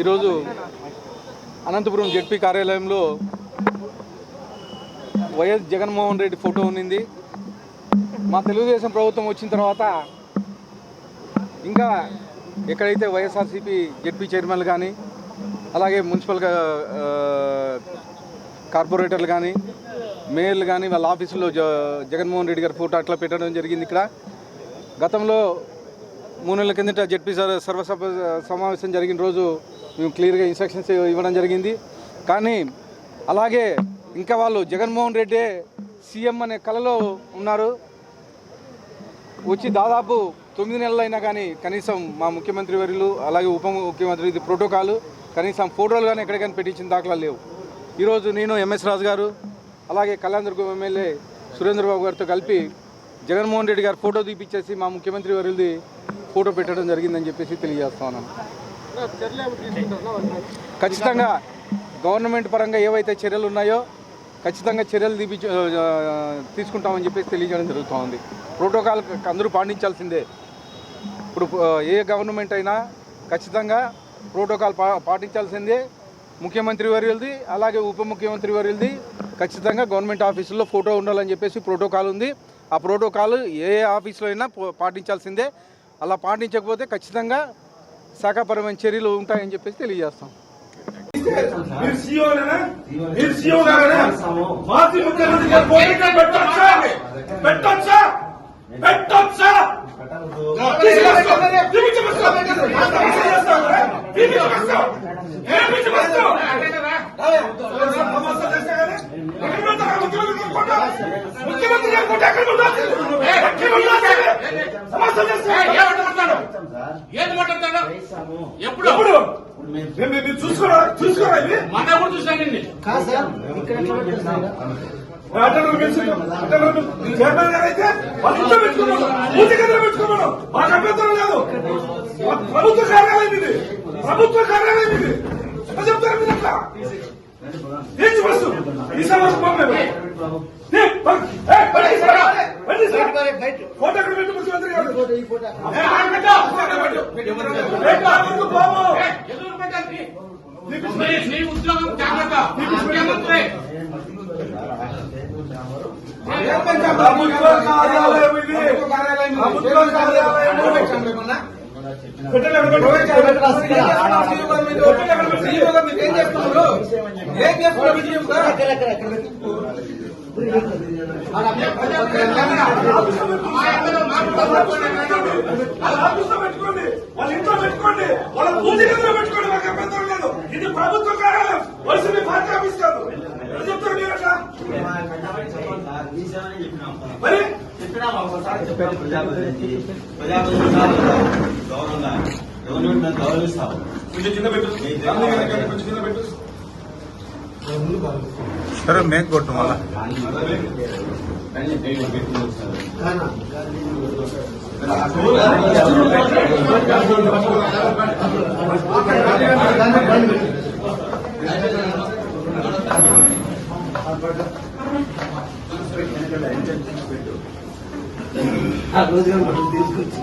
ఈరోజు అనంతపురం జడ్పీ కార్యాలయంలో YS Jaganmohan Reddy photo ఉన్నింది. మా తెలుగుదేశం ప్రభుత్వం వచ్చిన తర్వాత ఇంకా ఎక్కడైతే వైఎస్ఆర్సీపీ జడ్పీ చైర్మన్లు కానీ అలాగే మున్సిపల్ కార్పొరేటర్లు కానీ మేయర్లు కానీ వాళ్ళ ఆఫీసులో జ జగన్మోహన్ రెడ్డి గారి ఫోటో అట్లా పెట్టడం జరిగింది ఇక్కడ. గతంలో మూడు నెలల కిందట జడ్పీ సర్వసభ సమావేశం జరిగిన రోజు మేము క్లియర్గా ఇన్స్ట్రక్షన్స్ ఇవ్వడం జరిగింది. కానీ అలాగే ఇంకా వాళ్ళు జగన్మోహన్ రెడ్డి సీఎం అనే కళలో ఉన్నారు. వచ్చి దాదాపు తొమ్మిది నెలలైనా కానీ కనీసం మా ముఖ్యమంత్రి వర్యులు అలాగే ఉప ముఖ్యమంత్రి ఇది ప్రోటోకాలు కనీసం ఫోటోలు కానీ ఎక్కడికైనా పెట్టించిన దాఖలా లేవు. ఈరోజు నేను ఎంఎస్ రాజు గారు అలాగే కళ్యాణదుర్గం ఎమ్మెల్యే సురేంద్రబాబు గారితో కలిపి జగన్మోహన్ రెడ్డి గారు ఫోటో తీపిచ్చేసి మా ముఖ్యమంత్రి వర్యులది ఫోటో పెట్టడం జరిగిందని చెప్పేసి తెలియజేస్తా ఉన్నాను. ఖచ్చితంగా గవర్నమెంట్ పరంగా ఏవైతే చర్యలు ఉన్నాయో ఖచ్చితంగా చర్యలు తీపి తీసుకుంటామని చెప్పేసి తెలియజేయడం జరుగుతూ ఉంది. ప్రోటోకాల్ అందరూ పాటించాల్సిందే. ఇప్పుడు ఏ గవర్నమెంట్ అయినా ఖచ్చితంగా ప్రోటోకాల్ పా పాటించాల్సిందే. ముఖ్యమంత్రి వర్యులది అలాగే ఉప ముఖ్యమంత్రి వర్యులది ఖచ్చితంగా గవర్నమెంట్ ఆఫీసుల్లో ఫోటో ఉండాలని చెప్పేసి ప్రోటోకాల్ ఉంది. ఆ ప్రోటోకాల్ ఏ ఆఫీసులో అయినా పాటించాల్సిందే. అలా పాటించకపోతే ఖచ్చితంగా శాఖాపరమైన చర్యలు ఉంటాయని చెప్పేసి తెలియజేస్తాం. మీరు ఏది మాట్లాడతాడు ఎప్పుడు? ఎప్పుడు? మేము- మేము చూసుకోరా? చూసుకోరా ఇవి మన కూడా చూసానండి అటెండర్ కలిసి అటెండర్ చైర్మన్ గారు అయితే వాళ్ళు ఇంట్లో పెట్టుకోమను. పూజ గదిలో పెట్టుకోమను. మాకు అభ్యంతరం లేదు. ప్రభుత్వ కార్యాలయం ఇది. ప్రభుత్వ కార్యాలయం ఇది. చెప్తారు మీరు అట్లా? ఈ సమస్య ఏ, ఆడ పెట్టు. ఫోటో పెట్టు. పెట్టు, వరకు బాబు. ఎదురు పెట్టాలి నీ- నీ ఉద్యోగం జాగ్రత్త ముఖ్యమంత్రి ఇది ప్రభుత్వ కార్యాలయం పెట్టలేదు, వాళ్ళ పెట్టుకోండి వాళ్ళ ఇంట్లో పెట్టుకోండి వాళ్ళ పూజ గదిలో పెట్టుకోండి మాకు అభ్యంతరం లేదు ఇది ప్రభుత్వ కార్యాలయం పార్టీ ఆఫీస్ కాదు చెప్తారు మీరు అట్లా మరి గవర్నమెంట్ గౌరవిస్తాము కొంచెం పెట్టు కొంచెం పెట్టు సరే మేక్ కొట్టు మళ్ళా ఆ రోజుగా మనం తీసుకొచ్చి